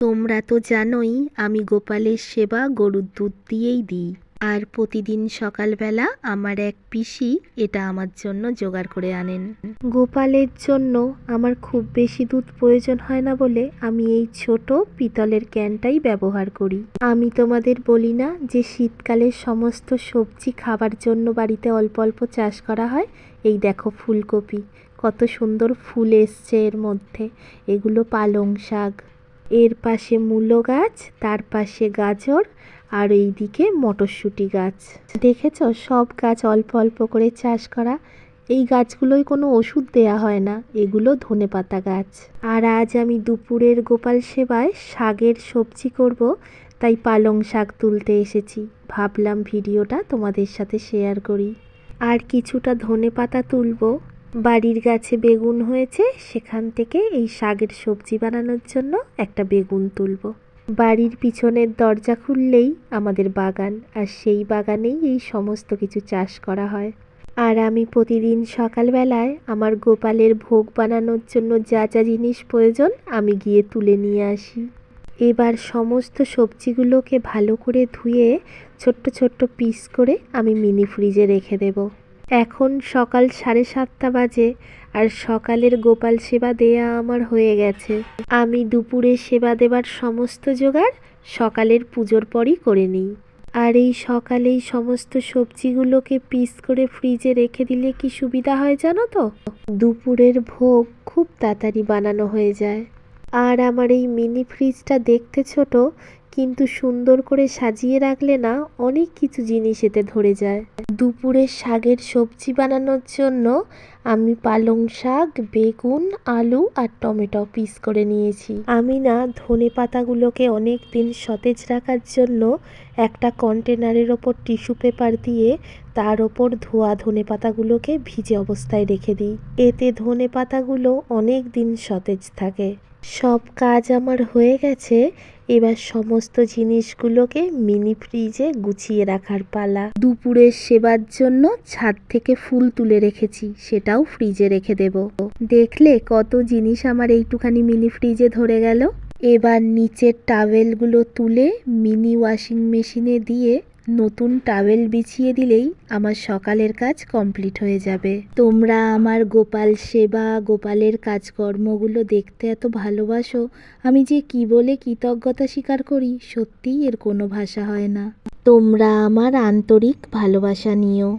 তোমরা তো জানোই আমি গোপালের সেবা গরুর দুধ দিয়েই দিই। আর প্রতিদিন সকালবেলা আমার এক পিসি এটা আমার জন্য জোগাড় করে আনেন। গোপালের জন্য আমার খুব বেশি দুধ প্রয়োজন হয় না বলে আমি এই ছোট পিতলের ক্যানটাই ব্যবহার করি। আমি তোমাদের বলি না যে শীতকালে সমস্ত সবজি খাবার জন্য বাড়িতে অল্প অল্প চাষ করা হয়? এই দেখো ফুলকপি, কত সুন্দর ফুল এসছে এর মধ্যে। এগুলো পালং শাক এর পাশে মূলো গাছ, তার পাশে গাজর, আর এই দিকে মটরশুঁটি গাছ। দেখেছ? সব গাছ অল্প অল্প করে চাষ করা। এই গাছগুলোয় কোনো ওষুধ দেয়া হয় না। এগুলো ধনেপাতা গাছ। আর আজ আমি দুপুরের গোপাল সেবায় শাকের সবজি করব, তাই পালং শাক তুলতে এসেছি। ভাবলাম ভিডিওটা তোমাদের সাথে শেয়ার করি। আর কিছুটা ধনেপাতা তুলবো। বাড়ির গাছে বেগুন হয়েছে, সেখান থেকে এই শাকের সবজি বানানোর জন্য একটা বেগুন তুলব। বাড়ির পিছনের দরজা খুললেই আমাদের বাগান, আর সেই বাগানেই এই সমস্ত কিছু চাষ করা হয়। আর আমি প্রতিদিন সকালবেলায় আমার গোপালের ভোগ বানানোর জন্য যা যা জিনিস প্রয়োজন আমি গিয়ে তুলে নিয়ে আসি। এবার সমস্ত সবজিগুলোকে ভালো করে ধুয়ে ছোট্ট ছোট্ট পিস করে আমি মিনি ফ্রিজে রেখে দেবো। এখন সকাল সাড়ে সাতটা বাজে আর সকালের গোপাল সেবা দেয়া আমার হয়ে গেছে। আমি দুপুরে সেবা দেবার সমস্ত জোগাড় সকালের পুজোর পরই করে নিই। আর এই সকালেই সমস্ত সবজিগুলোকে পিস করে ফ্রিজে রেখে দিলে কি সুবিধা হয় জানো তো? দুপুরের ভোগ খুব তাড়াতাড়ি বানানো হয়ে যায়। আর আমার এই মিনি ফ্রিজটা দেখতে ছোট কিন্তু সুন্দর করে সাজিয়ে রাখলে না অনেক কিছু জিনিস এতে ধরে যায়। দুপুরে শাকের সবজি বানানোর জন্য আমি পালং শাক, বেগুন, আলু আর টমেটো পিস করে নিয়েছি। আমি না ধনে পাতাগুলোকে অনেক দিন সতেজ রাখার জন্য একটা কন্টেনারের ওপর টিস্যু পেপার দিয়ে তার ওপর ধোয়া ধনে পাতাগুলোকে ভিজে অবস্থায় রেখে দিই। এতে ধনে পাতাগুলো অনেক দিন সতেজ থাকে। সব কাজ আমার হয়ে গেছে। এবার সমস্ত জিনিসগুলোকে মিনি ফ্রিজে গুছিয়ে রাখার পালা। দুপুরের সেবার জন্য ছাদ থেকে ফুল তুলে রেখেছি, সেটাও ফ্রিজে রেখে দেব। দেখলে কত জিনিস আমার এইটুখানি মিনি ফ্রিজে ধরে গেল। এবার নিচের টাওয়েলগুলো তুলে মিনি ওয়াশিং মেশিনে দিয়ে নতুন টাওয়েল বিছিয়ে দিলেই আমার সকালের কাজ কমপ্লিট হয়ে যাবে। তোমরা আমার গোপাল সেবা, গোপালের কাজকর্মগুলো দেখতে এত ভালোবাসো, আমি যে কি বলে কৃতজ্ঞতা স্বীকার করি, সত্যিই এর কোনো ভাষা হয় না। তোমরা আমার আন্তরিক ভালোবাসা নিও।